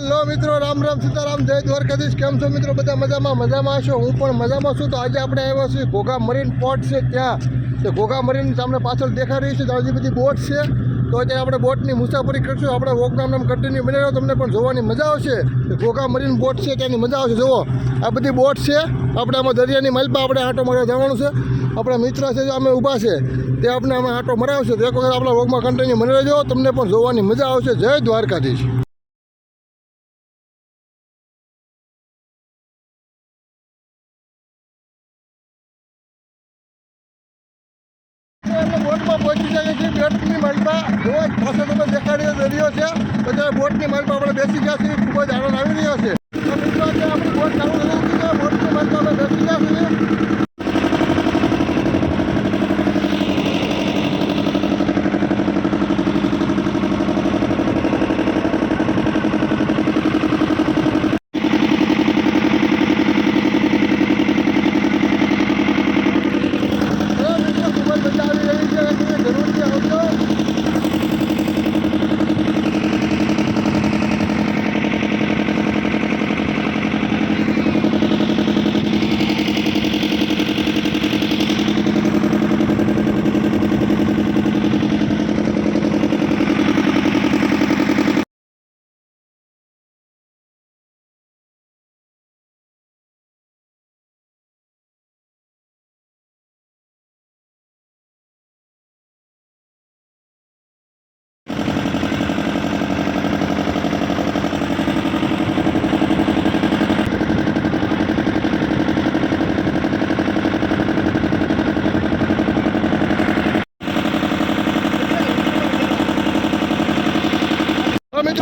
Hello મિત્રો, રામ રામ સીતારામ, જય દ્વારકાધીશ. કેમ છો મિત્રો? બધા મજામાં? મજામાં હશો હું પણ મજામાં છું. તો આજે આપણે આવ્યા છીએ ઘોઘા મરીન પોર્ટ છે ત્યાં. તો ઘોઘા મરીન સામે પાછળ દેખાઈ રહી છે. હજી બધી બોટ છે. તો અત્યારે આપણે બોટની મુસાફરી કરીશું. આપણે વોક નામ કન્ટિન્યુ બની રહ્યો. તમને પણ જોવાની મજા આવશે. ઘોઘા મરીન બોટ છે ત્યાંની મજા આવશે. જુઓ, આ બધી બોટ છે. આપણે આમાં દરિયાની માલપા આપણે આંટો મારવા જવાનું છે. આપણા મિત્ર છે જે અમે ઊભા છે, તે આપણે અમે આંટો મરાવશે. તો એક વખત આપણા વોકમાં કન્ટિન્યુ બની રહેજો. તમને પણ જોવાની મજા આવશે. જય દ્વારકાધીશ. બેસી ગયા છીએ ખૂબ જ આનંદ આવી રહ્યો છે તો મિત્રો અત્યારે આપણી બોટ ચાલુ થઈ ગઈ છે બોટની માલમાં આપણે બેસી ગયા છીએ હવે મિત્રો ખૂબ જ મજા આવી રહી છે તમે જરૂરથી આવજો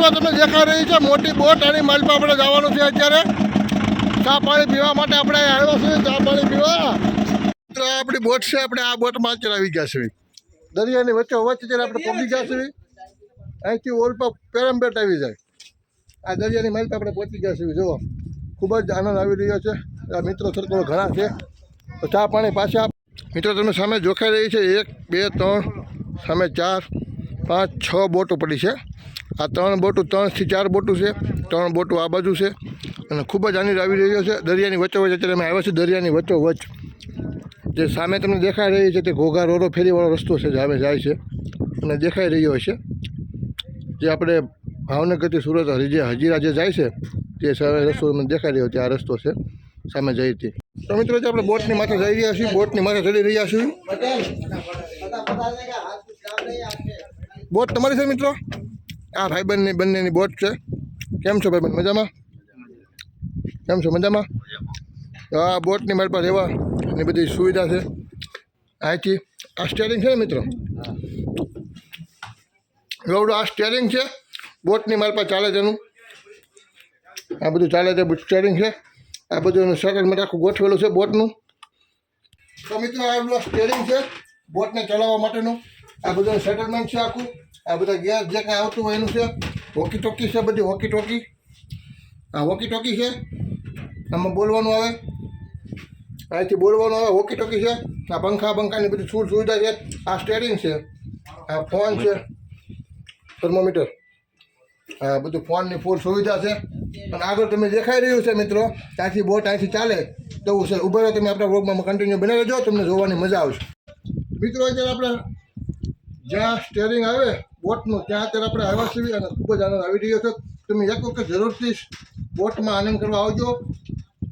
મિત્રો તમને દેખાઈ રહી છે, મોટી બોટ, એની માલ પર આપણે જવાનું છે અત્યારે. ચા પાણી પીવા માટે આપણે આવ્યો છે ચા પાણી પીવા. આપણી બોટ છે, આપણે આ બોટમાં અત્યારે આવી ગયા છે દરિયાની વચ્ચે વચ્ચે જ્યારે આપણે પહોંચી ગયા છે અહીંથી ઓલ પર પેરમબેટ આવી જાય. આ દરિયાની માલ પર આપણે પહોંચી ગયા છીએ, જુઓ. ખૂબ જ આનંદ આવી રહ્યો છે. આ મિત્રો સર્કલ ઘણા છે. તો ચા પાણી પાછા મિત્રો, તમે સામે જોખાઈ રહી છે. એક, બે, ત્રણ, સામે ચાર, પાંચ, છ બોટો પડી છે. આ ત્રણ બોટું ત્રણથી ચાર બોટું છે ત્રણ બોટું આ બાજુ છે અને ખૂબ જ આનંદ આવી રહ્યો છે દરિયાની વચ્ચોવચ્ચ અત્યારે અમે આવ્યા છીએ દરિયાની વચ્ચોવચ્ચ જે સામે તમને દેખાઈ રહી છે તે ઘોઘા રોરો ફેરીવાળો રસ્તો છે સામે જાય છે અને દેખાઈ રહ્યો છે જે આપણે ભાવનગરથી સુરત જે હજીરા જે જાય છે તે સામે રસ્તો મને દેખાઈ રહ્યો છે આ રસ્તો છે સામે જઈ હતી તો મિત્રો જે આપણે બોટની માથે જઈ રહ્યા છીએ બોટની માથે ચડી રહ્યા છીએ બોટ તમારી છે મિત્રો આ ભાઈબંધની બંનેની બોટ છે. કેમ છો ભાઈબંધ મજામાં? કેમ છો? મજામાં? આ બોટની મારી પાસે રહેવા ને બધી સુવિધા છે. અહીંથી આ સ્ટેરિંગ છે ને મિત્રો? એવડું આ સ્ટેરિંગ છે. બોટની મારી પાસે ચાલે છે એનું. આ બધું ચાલે છે સ્ટેરિંગ છે. આ બધું એનું સેટલમેન્ટ આખું ગોઠવેલું છે બોટનું. તો મિત્રો, આ બધું સ્ટેરિંગ છે બોટને ચલાવવા માટેનું. આ બધું સેટલમેન્ટ છે આખું. આ બધા ગેસ જે કાંઈ આવતું હોય એનું છે. વોકી ટોકી છે બધી વોકી ટોકી આ વોકી ટોકી છે. આમાં બોલવાનું આવે. અહીંથી બોલવાનું આવે વોકી ટોકી છે. આ પંખા પંખાની બધી સુર સુવિધા છે. આ સ્ટેરિંગ છે. આ ફોન છે. થર્મોમીટર. આ બધું ફોનની ફૂલ સુવિધા છે. અને આગળ તમે દેખાઈ રહ્યું છે મિત્રો, ત્યાંથી બોટ અહીંથી ચાલે. તેવું છે. ઊભા તમે આપણા વ્લોગમાં કન્ટિન્યુ બનાવી રહેજો, તમને જોવાની મજા આવશે. મિત્રો, અત્યારે આપણે જ્યાં સ્ટેરિંગ આવે બોટનું ત્યાં અત્યારે આપણે આવ્યા છીએ અને ખૂબ જ આનંદ આવી રહ્યો છે. તમે એક વખત જરૂરથી બોટમાં આનંદ કરવા આવજો.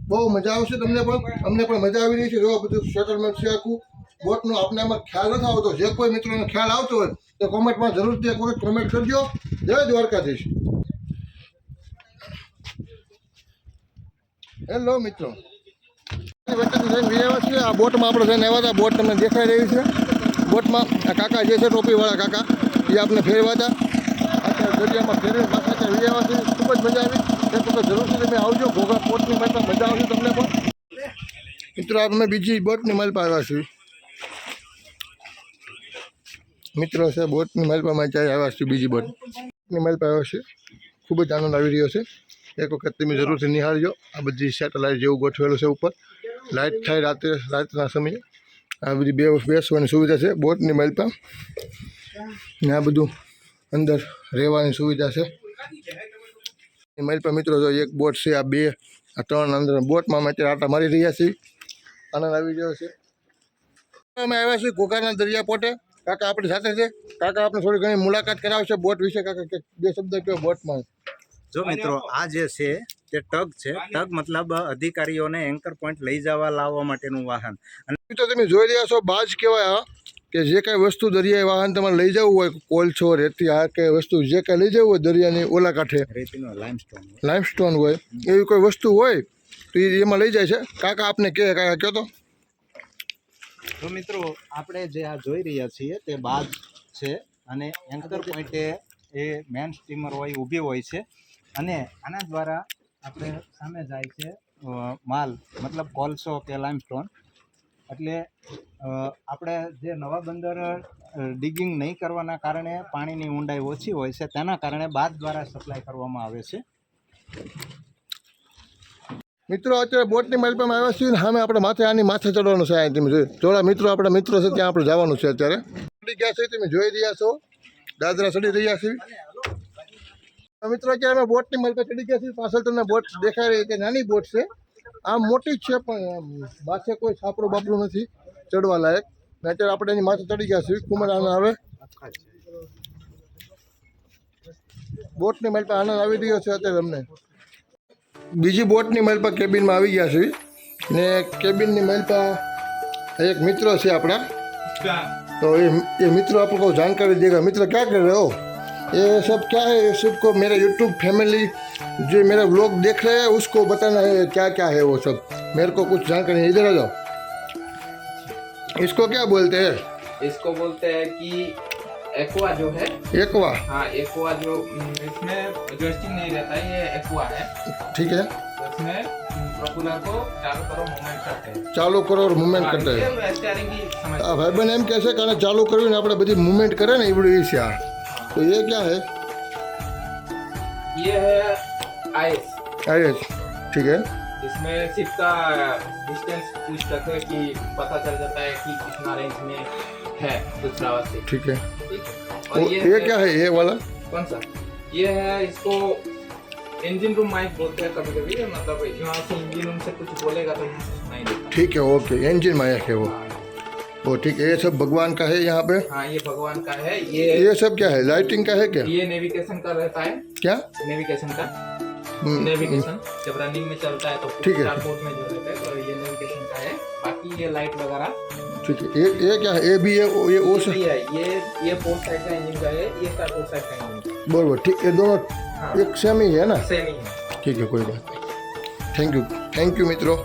બહુ મજા આવશે તમને પણ. અમને પણ મજા આવી રહી છે. જો બધું સેટલમેન્ટ છે આખું બોટનું આપણે એમાં ખ્યાલ નથી આવતો. જે કોઈ મિત્રોને ખ્યાલ આવતો હોય, તો કોમેન્ટમાં જરૂરથી એક વખત કોમેન્ટ કરજો. જય દ્વારકાધીશ. હેલો મિત્રો. આ બોટમાં આપણે જઈને આવ્યા હતા. બોટ તમને દેખાઈ રહી છે. બોટમાં આ કાકા જે છે ટોપીવાળા કાકા. એ આપણે ફેરવા હતા અત્યારે દરિયામાં ફેરવી પાછા અત્યારે વિયાવા છે. ખૂબ જ મજા આવી. એક વખત જરૂરથી તમે આવજો. ઘોઘા બોટની માલપા મજા આવશે તમને પણ. મિત્રો અમે બીજી બોટની માલપા આવ્યા છીએ. મિત્રો છે, બોટની માલપામાં ચાય આવ્યા છું બીજી બોટની માલપા આવ્યા છે ખૂબ જ આનંદ આવી રહ્યો છે. એક વખત તમે જરૂરથી નિહાળજો. આ બધી સેટેલાઇટ જેવું ગોઠવેલું છે ઉપર. લાઇટ થાય રાત્રે રાતના સમયે. આ બધી બે બેસવાની સુવિધા છે બોટની માલપા ને આ બધું અંદર રહેવાની સુવિધા છે. મારી પણ મિત્રો જો એક બોટ છે આ બે આ ત્રણ અંદર બોટમાં અમે અત્યારે આટા મારી રહ્યા છીએ. આનંદ આવી ગયો છે. અમે આવ્યા છીએ ઘોઘાના દરિયા પોટે કાકા આપણી સાથે છે. કાકા આપણે થોડી ઘણી મુલાકાત કરાવશે બોટ વિશે. કાકા કે બે શબ્દ કયો બોટમાં. જો મિત્રો આ જે છે તે ટગ છે. ટગ મતલબ અધિકારીઓને એન્કર પોઈન્ટ લઈ જવા લાવવા માટેનું વાહન. અને તમે જોઈ રહ્યા છો બાજ કહેવાય કે જે કાંઈ વસ્તુ દરિયાઈ વાહન તમારે લઈ જવું હોય કોલછો રેતી આ કે વસ્તુ જે કાંઈ લઈ જવું હોય દરિયાની ઓલા કાંઠે રેતીનો લાઇમસ્ટોન લાઇમસ્ટોન હોય એવી કોઈ વસ્તુ હોય તો એ એમાં લઈ જાય છે? કાકા આપને કહે કાકા કહો તો? તો મિત્રો આપણે જે આ જોઈ રહ્યા છીએ તે બાજ છે અને એન્કર પોઈન્ટે એ મેન સ્ટીમર હોય ઊભી હોય છે. અને આના દ્વારા આપણે સામે જાય છે માલ મતલબ કોલસો કે લાઇમસ્ટોન એટલે આપણે જે નવા બંદર ડિગિંગ નહીં કરવાના કારણે પાણીની ઊંડાઈ ઓછી હોય છે, તેના કારણે બાદ દ્વારા સપ્લાય કરવામાં આવે છે. મિત્રો, અત્યારે બોટની માલપામાં આવ્યા છીએ સામે આપણે માથે, આની માથે ચડવાનું છે તમે જોયું. થોડા મિત્રો, આપણા મિત્રો છે, ત્યાં આપણે જવાનું છે અત્યારે. ચડી ગયા છે, તમે જોઈ રહ્યા છો. દાદરા ચડી રહ્યા છીએ મિત્રો, અત્યારે અમે બોટની માલપા ચડી ગયા છીએ. પાછળ તમને બોટ દેખાઈ રહી છે, નાની બોટ છે. આમ મોટી જ છે પણ આમ માથે કોઈ છાપરું બાપરું નથી ચડવા લાયક ને અત્યારે આપણે એની માથે ચડી ગયા છીએ કુમાર આનંદ આવે બોટની માલપા આનંદ આવી રહ્યો છે અત્યારે અમને બીજી બોટની મહેલ પર કેબિનમાં આવી ગયા છે ને કેબિનની મહેલ પર એક મિત્ર છે આપણા तो ये ये मित्र आपको को जानकारी देगा मित्र क्या कर रहे हो ये सब क्या है ये सबको मेरे यूट्यूब फैमिली जो मेरा व्लॉग देख रहे हैं उसको बताना है क्या क्या है वो सब मेरे को कुछ जानकारी नहीं इधर आ जाओ इसको क्या बोलते हैं इसको बोलते हैं कि एक्वा जो है एकवा हाँ एक्वा जो हम्म, इसमें जोस्टिंग नहीं रहता है ये एक्वा है ठीक है तो इसमें प्रोपुलर को चारों तरफ मूवमेंट करते हैं ચાલુ કરો और मूवमेंट हाँ, करते हैं ये स्टेयरिंग की समझ આ ભાઈબંધ એમ કહે છે કે આને ચાલુ કરવી ને આપણે બધી મૂવમેન્ટ કરે ને એવડું એ છે આ તો એ ક્યાં હે ये है आइस आइए ठीक है। इसमें सिप का डिस्टेंस पूछ सकते हैं कि पता चल जाता है कि कितना रेंज में है दूसरा वाला ठीक है। है और ये, ये क्या है ये वाला? कौन सा? ये है इसको इंजन रूम माइक बोलते हैं कभी कभी मतलब यहाँ से इंजन रूम से कुछ बोलेगा तो नहीं ठीक है ओके इंजन माइक है वो। वो ठीक है ये सब भगवान का है यहाँ पे? हाँ ये भगवान का है ये ये सब क्या है? लाइटिंग का है क्या? ये नेविगेशन का रहता है। क्या? नेविगेशन का। हम्म, नेविगेशन जब रनिंग में चलता है तो ठीक है। में जो रहता है तो ये नेविगेशन का है। बाकी ये लाइट वगैरह। ठीक है ये ये क्या है? ये भी है ये ओ है ये ये फोर्थ साइड का इंजन का है ये साइड का इंजन बराबर ठीक ये दोनों हाँ। एक सेम ही है ना? सेम ही है। ठीक है कोई बात नहीं। थैंक यू थैंक यू मित्रों।